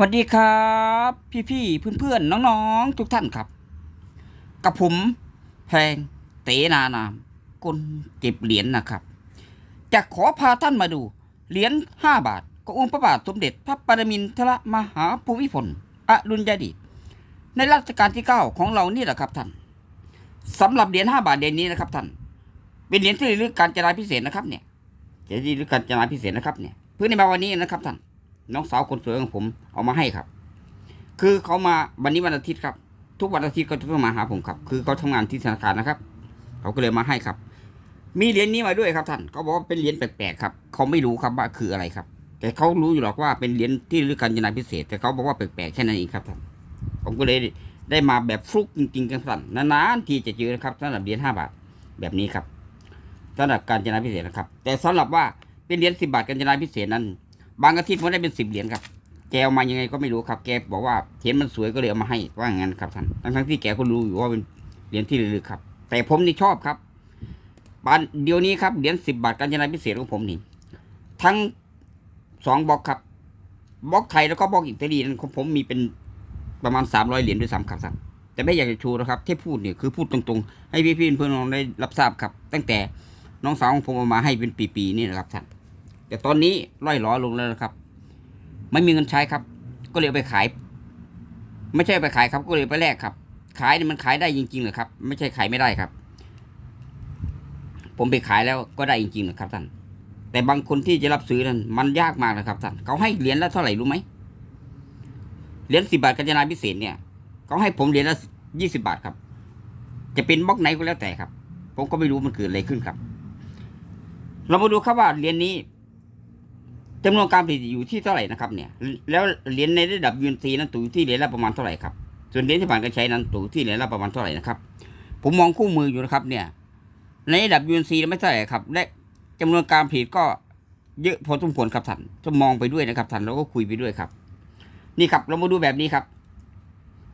สวัสดีครับ พี่ๆเพื่อนๆน้องๆ ทุกท่านครับ กับผมแพงเตนานามคนเก็บเหรียญนะครับ จะขอพาท่านมาดู เหรียญห้าบาทขององค์พระบาทสมเด็จพระปรมินทรมหาภูมิพลอดุลยเดชในรัชกาลที่เก้าของเรานี่แหละครับท่านสำหรับเหรียญห้าบาทเหรียญนี้นะครับท่าน เป็นเหรียญที่ระลึกการจนาพิเศษนะครับเนี่ยจะระลึกการจนาพิเศษนะครับเนี่ยเพื่อในมาวันนี้นะครับท่าน น้องสาวคนสวยของผมเอามาให้ครับ คือเขามาวันนี้วันอาทิตย์ครับ ทุกวันอาทิตย์เขาจะต้องมาหาผมครับ คือเขาทำงานที่ธนาคารนะครับ เขาก็เลยมาให้ครับ มีเหรียญนี้มาด้วยครับท่านเขาบอกว่าเป็นเหรียญแปลกๆครับ เขาไม่รู้ครับว่าคืออะไรครับ แต่เขารู้อยู่หรอกว่าเป็นเหรียญที่ระลึกการจนาพิเศษ แต่เขาบอกว่าแปลกๆแค่นั้นเองครับท่าน ผมก็เลยได้มาแบบฟลุกจริงๆกันท่านนานๆทีจะเจอนะครับสำหรับเหรียญห้าบาทแบบนี้ครับสำหรับการจนาพิเศษนะครับ แต่สำหรับว่าเป็นเหรียญสิบาทการจนาพิเศษนั้น บางอาทิตย์ผมได้เป็นสิบเหรียญครับ แกเอามายังไงก็ไม่รู้ครับ แกบอกว่าเห็นมันสวยก็เลยเอามาให้ว่าอย่างนั้นครับท่านทั้งทั้งที่แกก็รู้อยู่ว่าเป็นเหรียญที่ระลึกครับ แต่ผมนี่ชอบครับบานเดี๋ยวนี้ครับเหรียญสิบบาทการจนาพิเศษของผมนี่ทั้งสองบล็อกครับบล็อกไทยแล้วก็บล็อกอิตาลีนั้นของผมมีเป็นประมาณสามร้อยเหรียญด้วยซ้ำครับท่านแต่ไม่อยากจะชูนะครับที่พูดเนี่ยคือพูดตรงๆ ให้พี่ๆเพื่อนน้องได้รับทราบครับ ตั้งแต่น้องสาวของผมเอามาให้เป็นปีๆนี่นะครับท่าน แต่ตอนนี้ร่อยหล้อลงแล้วนะครับ ไม่มีเงินใช้ครับ ก็เลยไปขาย ไม่ใช่ไปขายครับ ก็เลยไปแลกครับ ขายเนี่ยมันขายได้จริงๆเหรอครับ ไม่ใช่ขายไม่ได้ครับ ผมไปขายแล้วก็ได้จริงๆเหรอครับท่านแต่บางคนที่จะรับซื้อนั้นมันยากมากนะครับท่านเขาให้เหรียญละเท่าไหร่รู้ไหมเหรียญสิบาทกัญจนาพิเศษเนี่ยเขาให้ผมเหรียญละยี่สิบาทครับ จะเป็นบล็อกไหนก็แล้วแต่ครับ ผมก็ไม่รู้มันเกิดอะไรขึ้นครับ เรามาดูครับว่าเหรียญนี้ จำนวนการผลิตอยู่ที่เท่าไหร่นะครับเนี่ย แล้วเหรียญในระดับยูนซีนั้นตกอยู่ที่เหรียญละประมาณเท่าไหร่ครับ ส่วนเหรียญที่ผ่านการใช้นั้นตกอยู่ที่เหรียญละประมาณเท่าไหร่นะครับ ผมมองคู่มืออยู่นะครับเนี่ย ในระดับยูนซีไม่เท่าไหร่ครับ และจำนวนการผลิตก็เยอะพอสมควรครับท่านจะมองไปด้วยนะครับท่านแล้วก็คุยไปด้วยครับ นี่ครับเรามาดูแบบนี้ครับ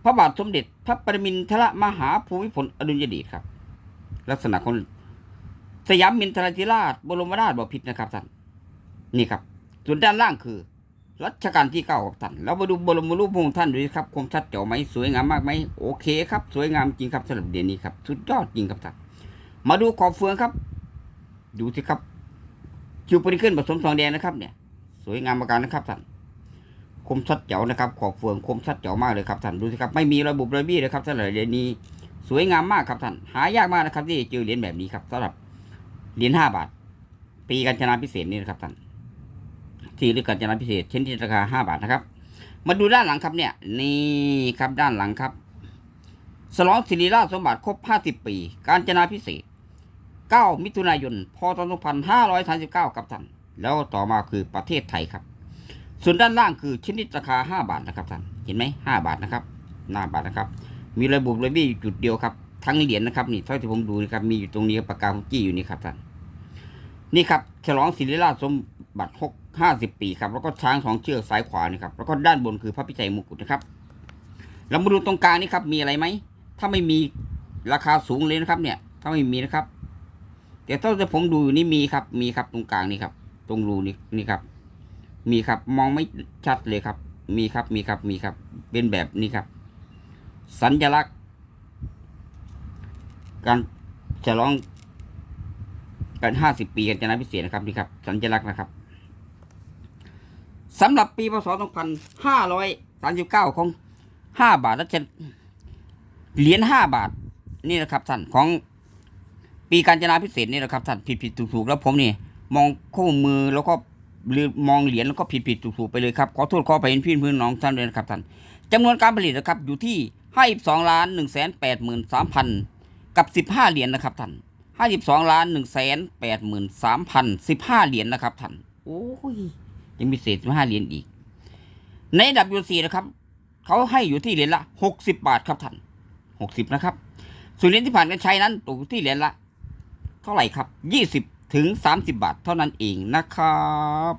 พระบาทสมเด็จพระปรมินทรมหาภูมิพลอดุลยเดชครับ ลักษณะของสยามมินทรธิราชบรมราชบพิตรนะครับท่านนี่ครับ ส่วนด้านล่างคือ รัชกาลที่เก้าครับท่านเรามาดูบรมรูปพระองค์ท่านดูครับคมชัดเจ๋อไหมสวยงามมากไหมโอเคครับ สวยงามจริงครับสำหรับเดือนนี้ครับ สุดยอดจริงครับท่าน มาดูขอบเฟืองครับ ดูสิครับคิวปริเคิลผสมทองแดงนะครับ เนี่ย สวยงามประการนะครับท่านคมชัดเจ๋อนะครับ ขอบเฟืองคมชัดเจ๋อมากเลยครับท่านดูสิครับไม่มีระบบระบี้เลยครับสำหรับเหรียญนี้ สวยงามมากครับท่านหายากมากนะครับที่จะเจอเหรียญแบบนี้ครับสำหรับเหรียญห้าบาท ปีการชนะพิเศษนี่นะครับท่าน ที่หรือการจนาพิเศษเช่นที่ราคาห้าบาทนะครับ มาดูด้านหลังครับเนี่ย นี่ครับด้านหลังครับ สลองศิริราชสมบัติครบ 50 ปี การจนาพิเศษ 9 มิถุนายน พศ 2539 ครับท่าน แล้วต่อมาคือประเทศไทยครับ ส่วนด้านล่างคือชนิดราคา 5 บาทนะครับท่าน เห็นไหม5บาทนะครับหน้าบาทนะครับ มีระบบระบี้อยู่จุดเดียวครับ ทั้งเหรียญนะครับนี่เท่าที่ผมดูนะครับ มีอยู่ตรงนี้ปากกาของจี้อยู่นี่ครับท่าน นี่ครับ ฉลองศิริราชสมบัติหก ห้าสิบปีครับ แล้วก็ช้างสองเชือกซ้ายขวานี่ครับ แล้วก็ด้านบนคือพระพิชัยมงกุฎนะครับ เรามาดูตรงกลางนี่ครับ มีอะไรไหม ถ้าไม่มีราคาสูงเลยนะครับ เนี่ย ถ้าไม่มีนะครับ แต่ถ้าจะผมดูอยู่นี่มีครับ มีครับตรงกลางนี่ครับ ตรงรูนี่นี่ครับ มีครับ มองไม่ชัดเลยครับ มีครับ มีครับ มีครับ เป็นแบบนี้ครับ สัญลักษณ์ การฉลองกันห้าสิบปีกันจนาพิเศษนะครับนี่ครับ สัญลักษณ์นะครับ สำหรับปีพศสองพันห้าร้อยสามสิบเก้าของห้าบาทแล้วจะเหรียญห้าบาท นี่นะครับท่านของปีการจนาพิเศษนี่นะครับท่านผิดผิดถูกถูกๆแล้วผมนี่ มองข้อมือแล้วก็หรือมองเหรียญแล้วก็ผิดผิดถูกถูกๆไปเลยครับ ขอโทษขอไปเป็นพี่พื้นน้องท่านด้วยนะครับท่านจำนวนการผลิตนะครับอยู่ที่ให้สองล้านหนึ่งแสนแปดหมื่นสามพันกับสิบห้าเหรียญนะครับท่านห้าสิบสองล้านหนึ่งแสนแปดหมื่นสามพันสิบห้าเหรียญนะครับท่านโอ้ย ยังมีเศษสิบห้าเหรียญอีกในดับยูซีนะครับเขาให้อยู่ที่เหรียญละหกสิบบาทครับท่านหกสิบนะครับ ส่วนเหรียญที่ผ่านการใช้นั้นตกอยู่ที่เหรียญละ เท่าไหร่ครับยี่สิบถึงสามสิบบาทเท่านั้นเองนะครับ